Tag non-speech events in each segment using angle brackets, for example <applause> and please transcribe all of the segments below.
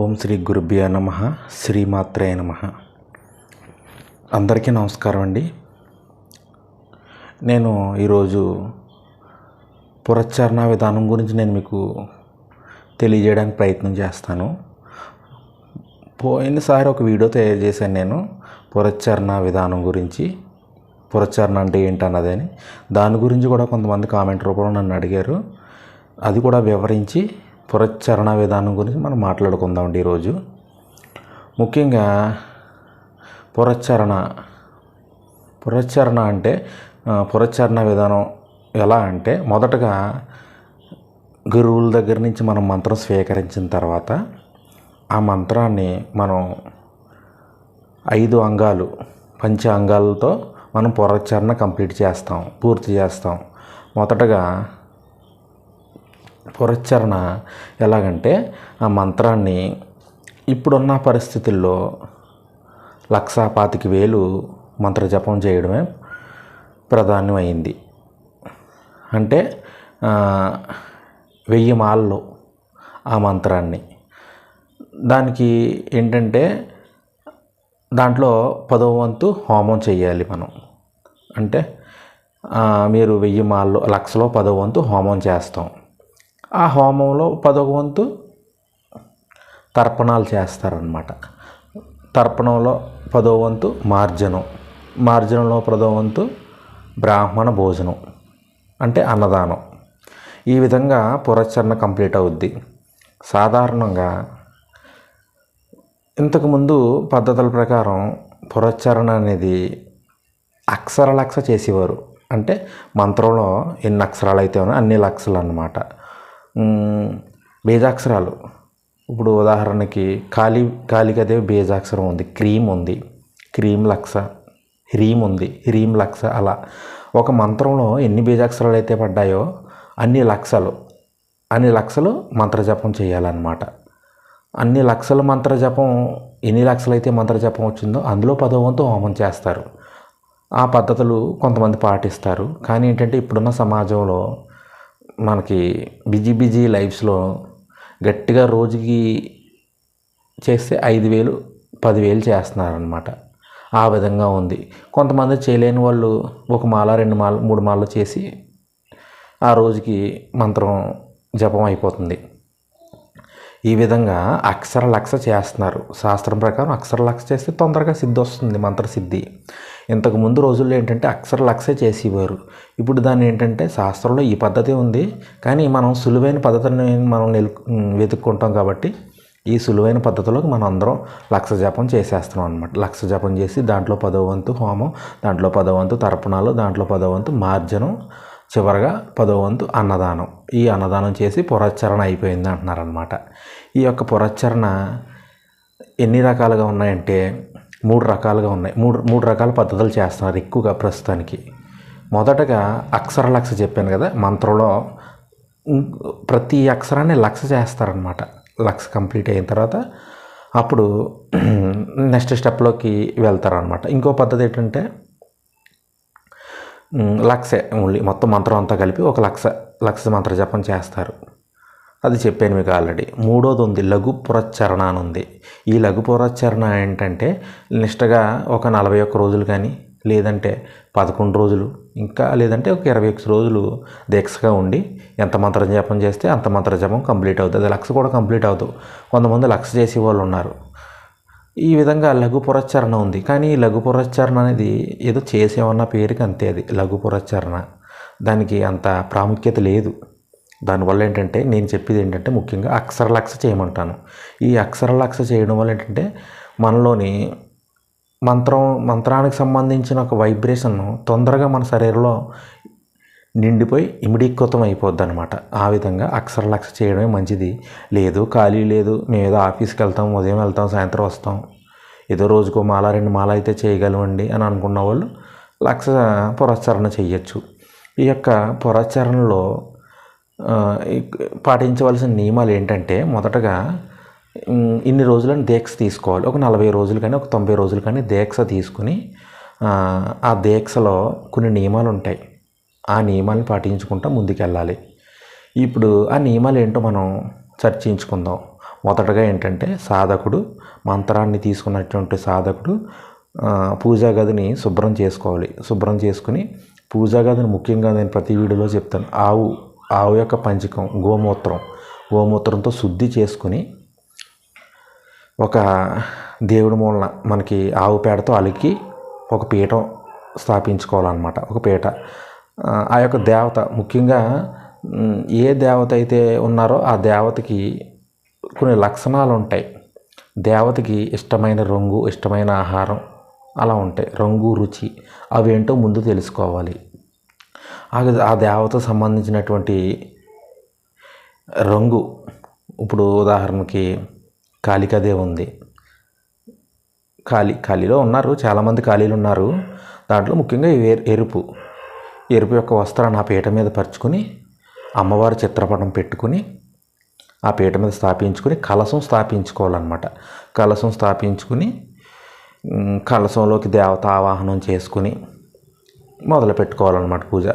ఓం శ్రీ గురుభ్యో నమ శ్రీమాత్రే నమ. అందరికీ నమస్కారం అండి. నేను ఈరోజు పురచ్చారణ విధానం గురించి నేను మీకు తెలియజేయడానికి ప్రయత్నం చేస్తాను. పోయినసారి ఒక వీడియో తయారు చేశాను నేను పురచ్చారణ విధానం గురించి. పురచ్చారణ అంటే ఏంటన్నదని. దాని గురించి కూడా కొంతమంది కామెంట్ రూపంలో నన్ను అడిగారు. అది కూడా వివరించి పురచ్చారణ విధానం గురించి మనం మాట్లాడుకుందామండి ఈరోజు. ముఖ్యంగా పురచ్చారణ పురచ్చారణ అంటే ఆ, విధానం ఎలా అంటే మొదటగా గురువుల దగ్గర నుంచి మనం మంత్రం స్వీకరించిన తర్వాత ఆ మంత్రాన్ని మనం ఐదు అంగాలు పంచ అంగాలతో మనం పురచ్చారణ కంప్లీట్ చేస్తాం పూర్తి చేస్తాం. మొదటగా పురచ్చరణ ఎలాగంటే ఆ మంత్రాన్ని ఇప్పుడున్న పరిస్థితుల్లో లక్ష పాతిక వేలు మంత్రజపం చేయడమే ప్రధానమైంది అంటే వెయ్యి మాలలో ఆ మంత్రాన్ని. దానికి ఏంటంటే దాంట్లో పదవ వంతు హోమం చేయాలి మనం. అంటే మీరు వెయ్యి మాల్లో లక్షలో పదవ వంతు హోమం చేస్తాం. ఆ హోమంలో పదవ వంతు తర్పణాలు చేస్తారనమాట తర్పణంలో పదో వంతు మార్జనం. మార్జనంలో పదో వంతు బ్రాహ్మణ భోజనం అంటే అన్నదానం. ఈ విధంగా పురచరణ కంప్లీట్ అవుద్ది. సాధారణంగా ఇంతకుముందు పద్ధతుల ప్రకారం పురచరణ అనేది అక్షర లక్ష చేసేవారు. అంటే మంత్రంలో ఎన్ని అక్షరాలు అయితే ఉన్నాయో అన్ని లక్షలు అన్నమాట. బీజాక్షరాలు. ఇప్పుడు ఉదాహరణకి కాళీ కాళికాదేవి బీజాక్షరం ఉంది క్రీమ్ ఉంది క్రీమ్ లక్ష హ్రీమ్ ఉంది హ్రీమ్ లక్ష అలా. ఒక మంత్రంలో ఎన్ని బీజాక్షరాలు అయితే పడ్డాయో అన్ని లక్షలు అన్ని లక్షలు మంత్రజపం చేయాలన్నమాట. అన్ని లక్షల మంత్రజపం ఎన్ని లక్షలైతే మంత్రజపం వచ్చిందో అందులో పదో వంతు హోమం చేస్తారు. ఆ పద్ధతులు కొంతమంది పాటిస్తారు. కానీ ఏంటంటే ఇప్పుడున్న సమాజంలో మనకి బిజీ బిజీ లైఫ్స్లో గట్టిగా రోజుకి చేస్తే ఐదు వేలు పదివేలు చేస్తున్నారనమాట ఆ విధంగా ఉంది. కొంతమంది చేయలేని వాళ్ళు ఒక మాల రెండు మాల మూడు మాలలు చేసి ఆ రోజుకి మంత్రం జపం అయిపోతుంది. ఈ విధంగా అక్షర లక్ష చేస్తున్నారు. శాస్త్రం ప్రకారం అక్షర లక్ష చేస్తే తొందరగా సిద్ధి వస్తుంది మంత్రసిద్ధి. ఇంతకు ముందు రోజుల్లో ఏంటంటే అక్షర లక్షే చేసేవారు. ఇప్పుడు దాన్ని ఏంటంటే శాస్త్రంలో ఈ పద్ధతి ఉంది. కానీ మనం సులువైన పద్ధతిని మనం నిలు వెతుక్కుంటాం కాబట్టి ఈ సులువైన పద్ధతిలోకి మనం అందరం లక్ష జపం చేసేస్తున్నాం అనమాట లక్ష జపం చేసి దాంట్లో పదో వంతు హోమం దాంట్లో పదో వంతు తర్పణాలు దాంట్లో పదో వంతు మార్జనం చివరగా పదో వంతు అన్నదానం. ఈ అన్నదానం చేసి పురచ్చరణ అయిపోయింది అంటున్నారనమాట ఈ యొక్క పురచ్చరణ ఎన్ని రకాలుగా ఉన్నాయంటే మూడు రకాలుగా ఉన్నాయి. మూడు మూడు రకాల పద్ధతులు చేస్తున్నారు ఎక్కువగా ప్రస్తుతానికి. మొదటగా అక్షర లక్ష చెప్పాను కదా మంత్రంలో ప్రతి అక్షరాన్ని లక్ష చేస్తారనమాట లక్ష కంప్లీట్ అయిన తర్వాత అప్పుడు <clears throat> నెక్స్ట్ స్టెప్లోకి వెళ్తారనమాట ఇంకో పద్ధతి ఏంటంటే లక్ష లక్షే ఓన్లీ మొత్తం మంత్రం అంతా కలిపి ఒక లక్ష లక్ష మంత్ర జపం చేస్తారు. అది చెప్పాను మీకు ఆల్రెడీ. మూడోది ఉంది లఘు పురచ్చరణ అని ఉంది. ఈ లఘు పురచ్చరణ ఏంటంటే నిష్టగా ఒక నలభై ఒక్క రోజులు కానీ లేదంటే పదకొండు రోజులు ఇంకా లేదంటే ఒక ఇరవై ఒక్క రోజులు దీక్షగా ఉండి ఎంత మంత్ర జపం చేస్తే అంత మంత్ర జపం కంప్లీట్ అవుతుంది. అది లక్ష కూడా కంప్లీట్ అవుతుంది కొంతమంది లక్ష చేసే వాళ్ళు ఉన్నారు. ఈ విధంగా లఘు పురచ్చరణ ఉంది. కానీ ఈ లఘు పురచ్చరణ అనేది ఏదో చేసేమన్న పేరుకి అంతే అది లఘు పురచ్చరణ. దానికి అంత ప్రాముఖ్యత లేదు. దానివల్ల ఏంటంటే నేను చెప్పేది ఏంటంటే ముఖ్యంగా అక్షరలక్ష చేయమంటాను. ఈ అక్షరలక్ష చేయడం వల్ల ఏంటంటే మనలోని మంత్రం మంత్రానికి సంబంధించిన ఒక వైబ్రేషన్ తొందరగా మన శరీరంలో నిండిపోయి ఇమిడీకృతం అయిపోద్ది అనమాట ఆ విధంగా అక్షరలక్ష చేయడమే మంచిది. లేదు ఖాళీ లేదు. మేము ఏదో ఆఫీస్కి వెళ్తాం ఉదయం వెళ్తాం సాయంత్రం వస్తాం. ఏదో రోజుకో మాల రెండు మాల అయితే చేయగలమండి అని అనుకున్న వాళ్ళు లక్ష పురస్చరణ చేయొచ్చు. ఈ యొక్క పురస్చరణలో పాటించవలసిన నియమాలు ఏంటంటే మొదటగా ఇన్ని రోజులను దీక్ష తీసుకోవాలి. ఒక నలభై రోజులు కానీ ఒక తొంభై రోజులు కానీ దీక్ష తీసుకుని ఆ, దీక్షలో కొన్ని నియమాలు ఉంటాయి. ఆ నియమాలను పాటించుకుంటూ ముందుకెళ్ళాలి. ఇప్పుడు ఆ నియమాలు ఏంటో మనం చర్చించుకుందాం. మొదటగా ఏంటంటే సాధకుడు మంత్రాన్ని తీసుకున్నటువంటి సాధకుడు పూజా గదిని శుభ్రం చేసుకోవాలి. శుభ్రం చేసుకుని పూజా గదిని ముఖ్యంగా నేను ప్రతి వీడియోలో చెప్తాను. ఆవు ఆవు యొక్క పంచకం గోమూత్రం. గోమూత్రంతో శుద్ధి చేసుకుని ఒక దేవుడి మూలన మనకి ఆవు పేడతో అలికి ఒక పీఠం స్థాపించుకోవాలన్నమాట. ఒక పీట ఆ, యొక్క దేవత ముఖ్యంగా ఏ దేవత అయితే ఉన్నారో ఆ దేవతకి కొన్ని లక్షణాలు ఉంటాయి దేవతకి ఇష్టమైన రంగు ఇష్టమైన ఆహారం అలా ఉంటాయి. రంగు రుచి అవేంటో ముందు తెలుసుకోవాలి. ఆ దేవత సంబంధించినటువంటి రంగు. ఇప్పుడు ఉదాహరణకి కాళికాదేవి ఉంది. ఖాళీ ఖాళీలో ఉన్నారు. చాలామంది ఖాళీలు ఉన్నారు. దాంట్లో ముఖ్యంగా ఈ ఎరు- ఎరుపు. ఎరుపు యొక్క వస్త్రాన్ని ఆ పీట మీద పరుచుకుని అమ్మవారి చిత్రపటం పెట్టుకుని ఆ పీట మీద స్థాపించుకుని కలశం స్థాపించుకోవాలన్నమాట. కలసం స్థాపించుకుని కలసంలోకి దేవత ఆవాహనం చేసుకుని మొదలు పెట్టుకోవాలన్నమాట పూజ.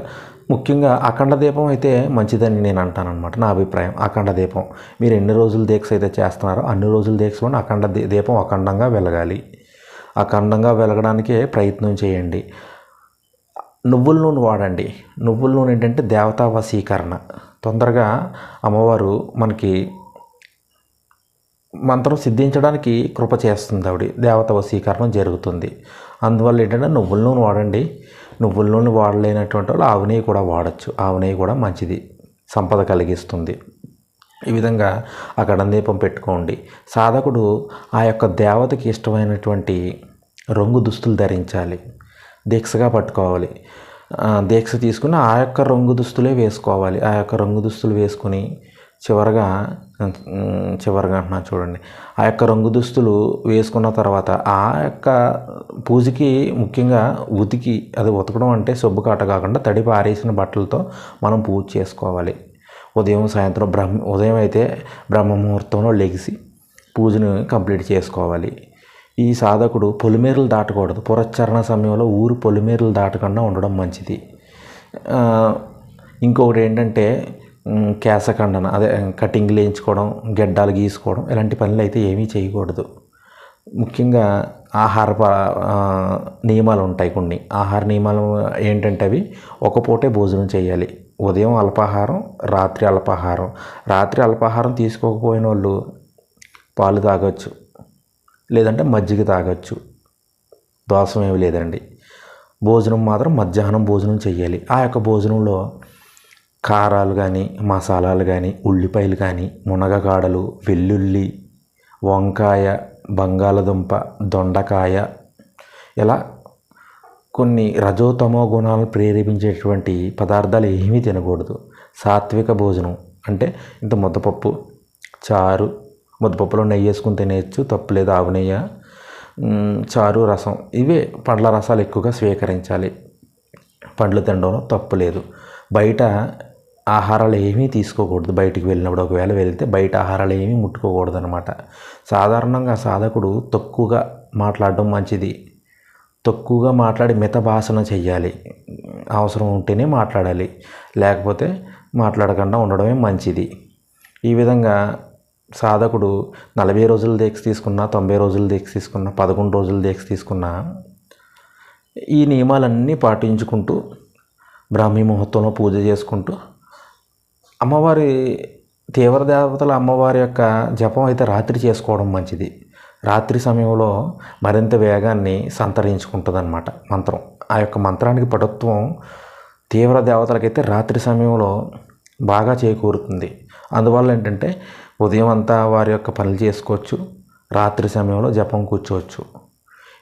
ముఖ్యంగా అఖండ దీపం అయితే మంచిదని నేను అంటానన్నమాట నా అభిప్రాయం. అఖండ దీపం. మీరు ఎన్ని రోజులు దీక్ష అయితే చేస్తున్నారో అన్ని రోజులు దీక్షలో అఖండ దీ- దీపం అఖండంగా వెలగాలి. అఖండంగా వెలగడానికే ప్రయత్నం చేయండి. నువ్వుల నూనె వాడండి. నువ్వుల నూనె ఏంటంటే దేవతా వశీకరణ. తొందరగా అమ్మవారు మనకి మంత్రం సిద్ధించడానికి కృప చేస్తుంది ఆవిడ. దేవత వశీకరణం జరుగుతుంది. అందువల్ల ఏంటంటే నువ్వుల నూనె వాడండి. నువ్వుల నూనె వాడలేనటువంటి వాళ్ళు ఆవు నెయ్యి కూడా వాడచ్చు. ఆవు నెయ్యి కూడా మంచిది. సంపద కలిగిస్తుంది. ఈ విధంగా అక్కడ దీపం పెట్టుకోండి. సాధకుడు ఆ యొక్క దేవతకి ఇష్టమైనటువంటి రంగు దుస్తులు ధరించాలి. దీక్షగా పట్టుకోవాలి. దీక్ష తీసుకుని ఆ యొక్క రంగు దుస్తులే వేసుకోవాలి. ఆ యొక్క రంగు దుస్తులు వేసుకుని చివరగా చివరిగా అంటున్నాను చూడండి. ఆ యొక్క రంగు దుస్తులు వేసుకున్న తర్వాత ఆ యొక్క పూజకి ముఖ్యంగా ఉతికి అది ఉతకడం అంటే సబ్బు కాట కాకుండా తడి పారేసిన బట్టలతో మనం పూజ చేసుకోవాలి. ఉదయం సాయంత్రం బ్రహ్మ ఉదయం అయితే బ్రహ్మ ముహూర్తంలో లెగిసి పూజను కంప్లీట్ చేసుకోవాలి. ఈ సాధకుడు పొలిమేరలు దాటకూడదు. పురచ్చరణ సమయంలో ఊరు పొలిమేరలు దాటకుండా ఉండడం మంచిది. ఇంకొకటి ఏంటంటే కేశఖండన అదే కటింగ్లు వేయించుకోవడం గెడ్డాలు గీసుకోవడం ఇలాంటి పనులు అయితే ఏమీ చేయకూడదు. ముఖ్యంగా ఆహార నియమాలు ఉంటాయి కొన్ని. ఆహార నియమాలు ఏంటంటే అవి ఒక పూటే భోజనం చేయాలి. ఉదయం అల్పాహారం రాత్రి అల్పాహారం. రాత్రి అల్పాహారం తీసుకోకపోయిన వాళ్ళు పాలు తాగొచ్చు. లేదంటే మజ్జిగ తాగొచ్చు. దోషం ఏమి లేదండి. భోజనం మాత్రం మధ్యాహ్నం భోజనం చేయాలి. ఆ యొక్క భోజనంలో కారాలు కానీ మసాలాలు కానీ ఉల్లిపాయలు కానీ మునగకాడలు వెల్లుల్లి వంకాయ బంగాళదుంప దొండకాయ ఇలా కొన్ని రజోతమో గుణాలను ప్రేరేపించేటువంటి పదార్థాలు ఏమీ తినకూడదు. సాత్విక భోజనం అంటే ఇంత ముద్దపప్పు చారు ముద్దపప్పులో నెయ్యి వేసుకుని తినేయచ్చు తప్పులేదు ఆవు నెయ్యి చారు రసం ఇవే పండ్ల రసాలు ఎక్కువగా స్వీకరించాలి. పండ్లు తినడంలో తప్పు లేదు. బయట ఆహారాలు ఏమీ తీసుకోకూడదు. బయటికి వెళ్ళినప్పుడు ఒకవేళ వెళ్తే బయట ఆహారాలు ఏమీ ముట్టుకోకూడదు అనమాట సాధారణంగా సాధకుడు తక్కువగా మాట్లాడడం మంచిది. తక్కువగా మాట్లాడి మిత భాషణ చెయ్యాలి. అవసరం ఉంటేనే మాట్లాడాలి. లేకపోతే మాట్లాడకుండా ఉండడమే మంచిది. ఈ విధంగా సాధకుడు నలభై రోజుల దీక్ష తీసుకున్నా తొంభై రోజుల దీక్ష తీసుకున్నా పదకొండు రోజుల దీక్ష తీసుకున్నా ఈ నియమాలన్నీ పాటించుకుంటూ బ్రాహ్మీ ముహూర్తంలో పూజ చేసుకుంటూ అమ్మవారి తీవ్ర దేవతల అమ్మవారి యొక్క జపం అయితే రాత్రి చేసుకోవడం మంచిది. రాత్రి సమయంలో మరింత వేగాన్ని సంతరించుకుంటుందన్నమాట మంత్రం. ఆ యొక్క మంత్రానికి పటుత్వం తీవ్ర దేవతలకైతే రాత్రి సమయంలో బాగా చేకూరుతుంది. అందువల్ల ఏంటంటే ఉదయం అంతా వారి యొక్క పనులు చేసుకోవచ్చు రాత్రి సమయంలో జపం కూర్చోవచ్చు.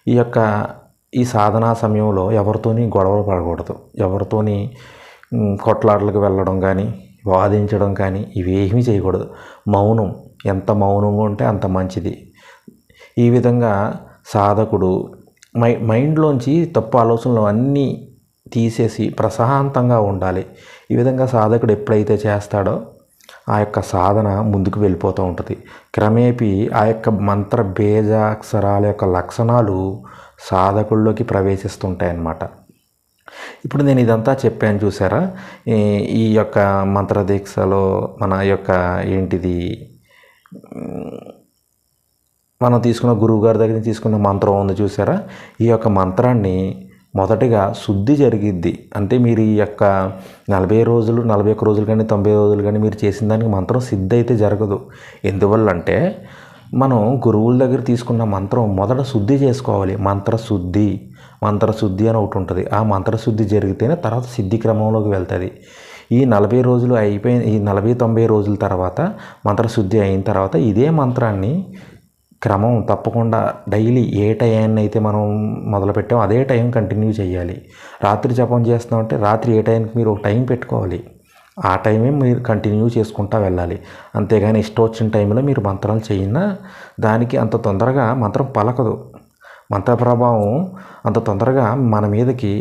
ఈ యొక్క ఈ సాధనా సమయంలో ఎవరితోని గొడవలు పడకూడదు. ఎవరితోని కొట్లాటలకు వెళ్ళడం కానీ వాదించడం కానీ ఇవేమీ చేయకూడదు. మౌనం ఎంత మౌనంగా ఉంటే అంత మంచిది. ఈ విధంగా సాధకుడు మై మైండ్లోంచి తప్పు ఆలోచనలు అన్నీ తీసేసి ప్రశాంతంగా ఉండాలి. ఈ విధంగా సాధకుడు ఎప్పుడైతే చేస్తాడో ఆ యొక్క సాధన ముందుకు వెళ్ళిపోతూ ఉంటుంది. క్రమేపీ ఆ యొక్క మంత్ర బేజాక్షరాల యొక్క లక్షణాలు సాధకుల్లోకి ప్రవేశిస్తుంటాయి అన్నమాట ఇప్పుడు నేను ఇదంతా చెప్పాను చూసారా? ఈ- ఈ యొక్క మంత్ర దీక్షలో మన యొక్క ఏంటిది? మనం తీసుకున్న గురువు గారి దగ్గర తీసుకున్న మంత్రం ఉంది చూసారా? ఈ యొక్క మంత్రాన్ని మొదటిగా శుద్ధి జరిగిద్ది. అంటే మీరు ఈ యొక్క నలభై రోజులు నలభై ఒక్క రోజులు కానీ తొంభై రోజులు కానీ మీరు చేసిన దానికి మంత్రం సిద్ధి అయితే జరగదు. ఎందువల్ల అంటే మనం గురువుల దగ్గర తీసుకున్న మంత్రం మొదట శుద్ధి చేసుకోవాలి. మంత్రశుద్ధి. మంత్రశుద్ధి అని ఒకటి ఉంటుంది. ఆ మంత్రశుద్ధి జరిగితేనే తర్వాత సిద్ధి క్రమంలోకి వెళ్తుంది. ఈ నలభై రోజులు అయిపోయిన ఈ నలభై తొంభై రోజుల తర్వాత మంత్రశుద్ధి అయిన తర్వాత ఇదే మంత్రాన్ని క్రమం తప్పకుండా డైలీ ఏ టైంని అయితే మనం మొదలుపెట్టామో అదే టైం కంటిన్యూ చేయాలి. రాత్రి జపం చేస్తున్నామంటే రాత్రి ఏ టైంకి మీరు ఒక టైం పెట్టుకోవాలి. ఆ టైమే మీరు కంటిన్యూ చేసుకుంటా వెళ్ళాలి. అంతేగాని ఇష్టం వచ్చిన టైంలో మీరు మంత్రాలు చేయినా దానికి అంత తొందరగా మంత్రం పలకదు. మంత్ర ప్రభావం అంత తొందరగా మన మీదకి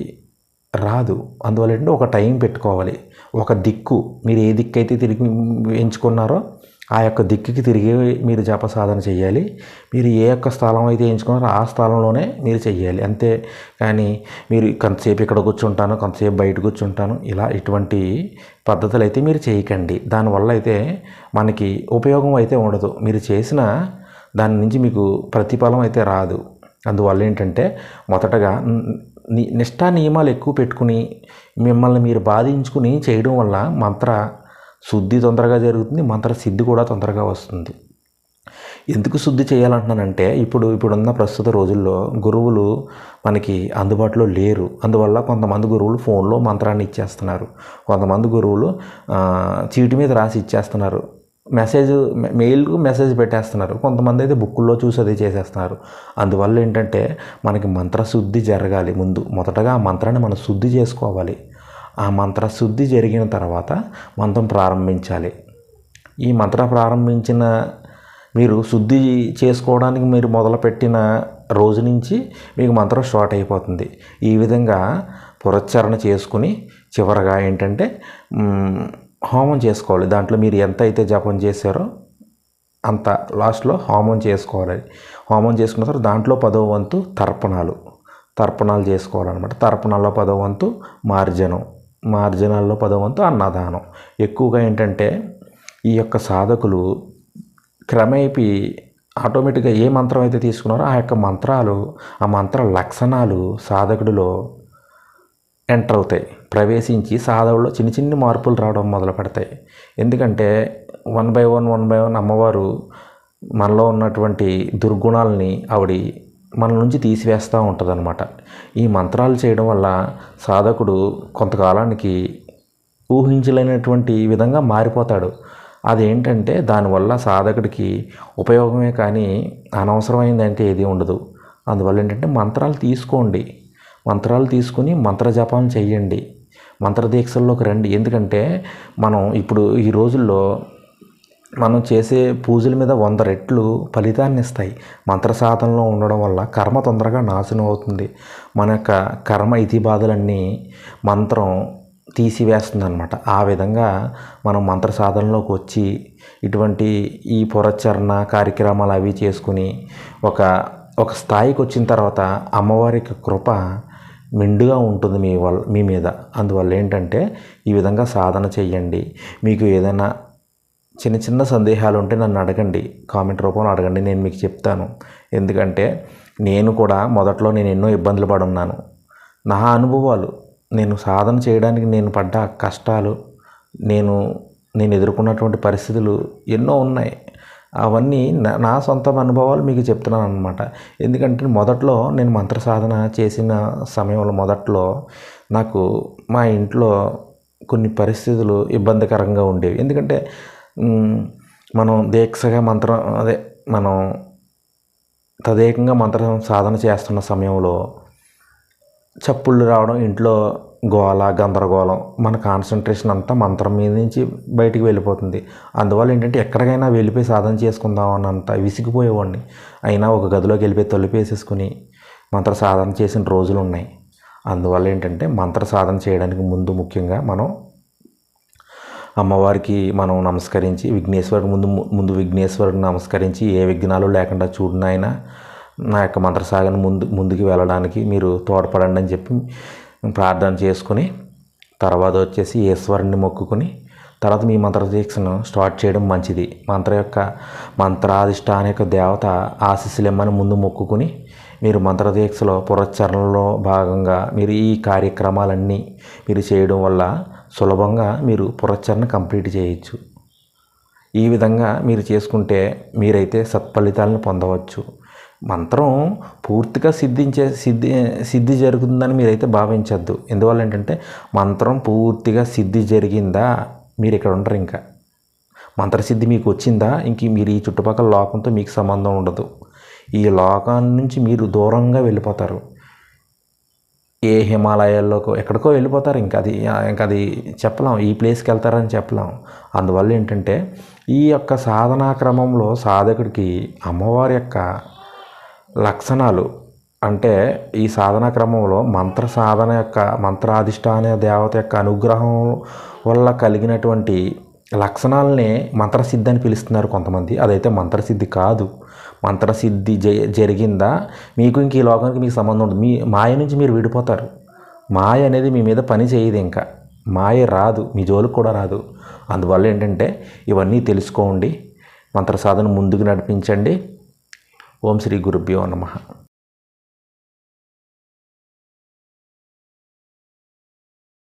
రాదు. అందువల్ల ఏంటంటే ఒక టైం పెట్టుకోవాలి. ఒక దిక్కు మీరు ఏ దిక్కు అయితే తిరిగి ఎంచుకున్నారో ఆ యొక్క దిక్కుకి తిరిగి మీరు జప సాధన చేయాలి. మీరు ఏ యొక్క స్థలం అయితే ఎంచుకున్నారో ఆ స్థలంలోనే మీరు చెయ్యాలి అంతే కానీ మీరు కొంతసేపు ఇక్కడ కూర్చుంటాను కొంతసేపు బయట కూర్చుంటాను ఇలా ఇటువంటి పద్ధతులు అయితే మీరు చేయకండి. దానివల్ల అయితే మనకి ఉపయోగం అయితే ఉండదు. మీరు చేసిన దాని నుంచి మీకు ప్రతిఫలం అయితే రాదు. అందువల్ల ఏంటంటే మొదటగా ని నిష్టా నియమాలు ఎక్కువ పెట్టుకుని మిమ్మల్ని మీరు బాధించుకుని చేయడం వల్ల మంత్ర శుద్ధి తొందరగా జరుగుతుంది మంత్ర సిద్ధి కూడా తొందరగా వస్తుంది. ఎందుకు శుద్ధి చేయాలంటున్నానంటే ఇప్పుడు ఇప్పుడున్న ప్రస్తుత రోజుల్లో గురువులు మనకి అందుబాటులో లేరు. అందువల్ల కొంతమంది గురువులు ఫోన్లో మంత్రాన్ని ఇచ్చేస్తున్నారు. కొంతమంది గురువులు చీటి మీద రాసి ఇచ్చేస్తున్నారు. మెసేజ్ మెయిల్కు మెసేజ్ పెట్టేస్తున్నారు. కొంతమంది అయితే బుక్కుల్లో చూసి అది చేసేస్తున్నారు. అందువల్ల ఏంటంటే మనకి మంత్రశుద్ధి జరగాలి ముందు. మొదటగా ఆ మంత్రాన్ని మనం శుద్ధి చేసుకోవాలి. ఆ మంత్ర శుద్ధి జరిగిన తర్వాత మంత్రం ప్రారంభించాలి. ఈ మంత్ర ప్రారంభించిన మీరు శుద్ధి చేసుకోవడానికి మీరు మొదలుపెట్టిన రోజు నుంచి మీకు మంత్రం స్టార్ట్ అయిపోతుంది. ఈ విధంగా పురచ్చరణ చేసుకుని చివరగా ఏంటంటే హోమం చేసుకోవాలి. దాంట్లో మీరు ఎంత అయితే జపం చేశారో అంత లాస్ట్లో హోమం చేసుకోవాలి. హోమం చేసుకున్న తర్వాత దాంట్లో పదో వంతు తర్పణాలు. తర్పణాలు చేసుకోవాలన్నమాట. తర్పణాల్లో పదో వంతు మార్జనం. మార్జనాల్లో పదో వంతు అన్నదానం. ఎక్కువగా ఏంటంటే ఈ యొక్క సాధకులు క్రమేపీ ఆటోమేటిక్గా ఏ మంత్రం అయితే తీసుకున్నారో ఆ యొక్క మంత్రాలు ఆ మంత్ర లక్షణాలు సాధకుడిలో ఎంటర్ అవుతాయి. ప్రవేశించి సాధవుల్లో చిన్న చిన్న మార్పులు రావడం మొదలు పెడతాయి. ఎందుకంటే one by one one by one అమ్మవారు మనలో ఉన్నటువంటి దుర్గుణాలని ఆవిడ మన నుంచి తీసివేస్తూ ఉంటుందన్నమాట. ఈ మంత్రాలు చేయడం వల్ల సాధకుడు కొంతకాలానికి ఊహించలేనటువంటి విధంగా మారిపోతాడు. అదేంటంటే దానివల్ల సాధకుడికి ఉపయోగమే కానీ అనవసరమైందంటే ఏది ఉండదు. అందువల్ల ఏంటంటే మంత్రాలు తీసుకోండి. మంత్రాలు తీసుకుని మంత్ర చేయండి. మంత్రదీక్షల్లోకి రండి. ఎందుకంటే మనం ఇప్పుడు ఈ రోజుల్లో మనం చేసే పూజల మీద వంద రెట్లు ఫలితాన్ని ఇస్తాయి. మంత్ర సాధనలో ఉండడం వల్ల కర్మ తొందరగా నాశనం అవుతుంది. మన యొక్క కర్మ ఇతి బాధలన్నీ మంత్రం తీసివేస్తుంది అనమాట ఆ విధంగా మనం మంత్ర సాధనలోకి వచ్చి ఇటువంటి ఈ పురచరణ కార్యక్రమాలు అవి చేసుకుని ఒక ఒక స్థాయికి వచ్చిన తర్వాత అమ్మవారి యొక్క కృప మెండుగా ఉంటుంది మీ వల్ల మీ మీద. అందువల్ల ఏంటంటే ఈ విధంగా సాధన చేయండి మీకు ఏదైనా చిన్న చిన్న సందేహాలు ఉంటే నన్ను అడగండి. కామెంట్ రూపంలో అడగండి నేను మీకు చెప్తాను. ఎందుకంటే నేను కూడా మొదట్లో నేను ఎన్నో ఇబ్బందులు పడి ఉన్నాను నా అనుభవాలు నేను సాధన చేయడానికి నేను పడ్డ కష్టాలు నేను నేను ఎదుర్కొన్నటువంటి పరిస్థితులు ఎన్నో ఉన్నాయి. అవన్నీ నా నా సొంత అనుభవాలు మీకు చెప్తున్నాను అనమాట ఎందుకంటే మొదట్లో నేను మంత్ర సాధన చేసిన సమయంలో మొదట్లో నాకు మా ఇంట్లో కొన్ని పరిస్థితులు ఇబ్బందికరంగా ఉండేవి. ఎందుకంటే మనం దీక్షగా మంత్రం అదే మనం తదేకంగా మంత్ర సాధన చేస్తున్న సమయంలో చప్పుళ్ళు రావడం ఇంట్లో గోళ గందరగోళం మన కాన్సన్ట్రేషన్ అంతా మంత్రం మీద నుంచి బయటికి వెళ్ళిపోతుంది. అందువల్ల ఏంటంటే ఎక్కడికైనా వెళ్ళిపోయి సాధన చేసుకుందాం అన్నంత విసిగిపోయేవాడిని. అయినా ఒక గదిలోకి వెళ్ళిపోయి తొలిపేసేసుకుని మంత్ర సాధన చేసిన రోజులు ఉన్నాయి. అందువల్ల ఏంటంటే మంత్ర సాధన చేయడానికి ముందు ముఖ్యంగా మనం అమ్మవారికి మనం నమస్కరించి విఘ్నేశ్వరుడు ముందు ముందు విఘ్నేశ్వరుడిని నమస్కరించి ఏ విఘ్నాలు లేకుండా చూడనైనా నా యొక్క మంత్రసాగను ముందు ముందుకు వెళ్ళడానికి మీరు తోడ్పడండి అని చెప్పి ప్రార్థన చేసుకుని తర్వాత వచ్చేసి ఈశ్వరుని మొక్కుకుని తర్వాత మీ మంత్ర దీక్షను స్టార్ట్ చేయడం మంచిది. మంత్ర యొక్క మంత్రాధిష్టాన యొక్క దేవత ఆశీస్సులు ఇమ్మని ముందు మొక్కుకుని మీరు మంత్ర దీక్షలో పురస్చరణలో భాగంగా మీరు ఈ కార్యక్రమాలన్నీ మీరు చేయడం వల్ల సులభంగా మీరు పురస్చరణ కంప్లీట్ చేయొచ్చు. ఈ విధంగా మీరు చేసుకుంటే మీరైతే సత్ఫలితాలను పొందవచ్చు. మంత్రం పూర్తిగా సిద్ధించే సిద్ధి సిద్ధి జరుగుతుందని మీరైతే భావించద్దు. ఎందువల్ల ఏంటంటే మంత్రం పూర్తిగా సిద్ధి జరిగిందా మీరు ఇక్కడ ఉండరు ఇంకా. మంత్రసిద్ధి మీకు వచ్చిందా ఇంక మీరు ఈ చుట్టుపక్కల లోకంతో మీకు సంబంధం ఉండదు. ఈ లోకాన్ని నుంచి మీరు దూరంగా వెళ్ళిపోతారు. ఏ హిమాలయాల్లోకో ఎక్కడికో వెళ్ళిపోతారు ఇంకా. అది ఇంకా అది చెప్పలేం. ఈ ప్లేస్కి వెళ్తారని చెప్పలేం. అందువల్ల ఏంటంటే ఈ యొక్క సాధనా క్రమంలో సాధకుడికి అమ్మవారి యొక్క లక్షణాలు. అంటే ఈ సాధనా క్రమంలో మంత్ర సాధన యొక్క మంత్రాధిష్టాన దేవత యొక్క అనుగ్రహం వల్ల కలిగినటువంటి లక్షణాలనే మంత్రసిద్ధి అని పిలుస్తున్నారు కొంతమంది. అదైతే మంత్రసిద్ధి కాదు. మంత్రసిద్ధి జ జరిగిందా? మీకు ఇంక ఈ లోకానికి మీకు సంబంధం ఉండదు. మీ మాయ నుంచి మీరు విడిపోతారు. మాయ అనేది మీ మీద పని చేయదు ఇంకా. మాయ రాదు. మీ జోలికి కూడా రాదు. అందువల్ల ఏంటంటే ఇవన్నీ తెలుసుకోండి. మంత్ర సాధన ముందుకు నడిపించండి. ఓం శ్రీ గురుభ్యో నమః